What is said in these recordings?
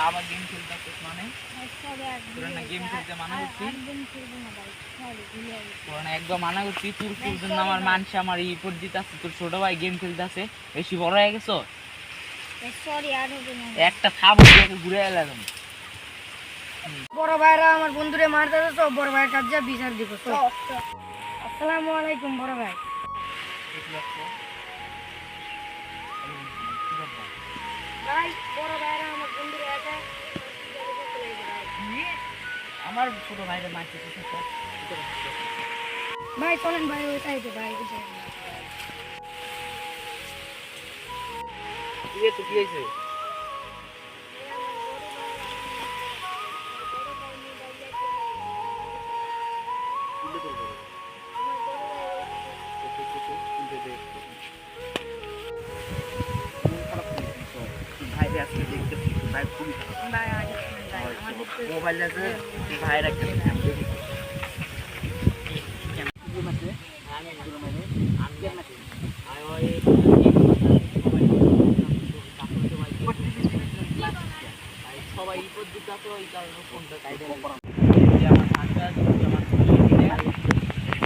আবার গেম খেলতেছিস মানে? তোরা না গেম খেলতে মানা করছি তোরা না একবার মানা করছি তোর তোর জন্য আমার মানুষ আমার ই পর্যন্ত আছে তোর ছোট ভাই গেম খেলতেছে বেশি বড় হয়ে গেছো? সরি আর হবে না। একটা থাবো ঘুরে এলাম বড় ভাইরা আমার বন্ধুরে মারতে তো বড় ভাইয়ের কাছে বিচার দিব তো আসসালামু আলাইকুম বড় ভাই। ভাই বড় ভাইরা আমার ছোট ভাইরা মারছে ভাই চলেন ভাই ওই সাইডে ভাই কি হয়েছে কি হয়েছে? ভাইরে আজকে দেখতে ভাই খুবই আমার মোবাইল আছে ভাইরা কেন সবাই পদ্ধতি আছে ওই কারণে ফোনটা কাইডে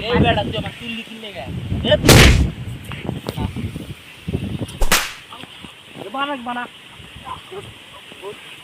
এই বেটা তুই আমার চুল্লি কিনলে গে foot.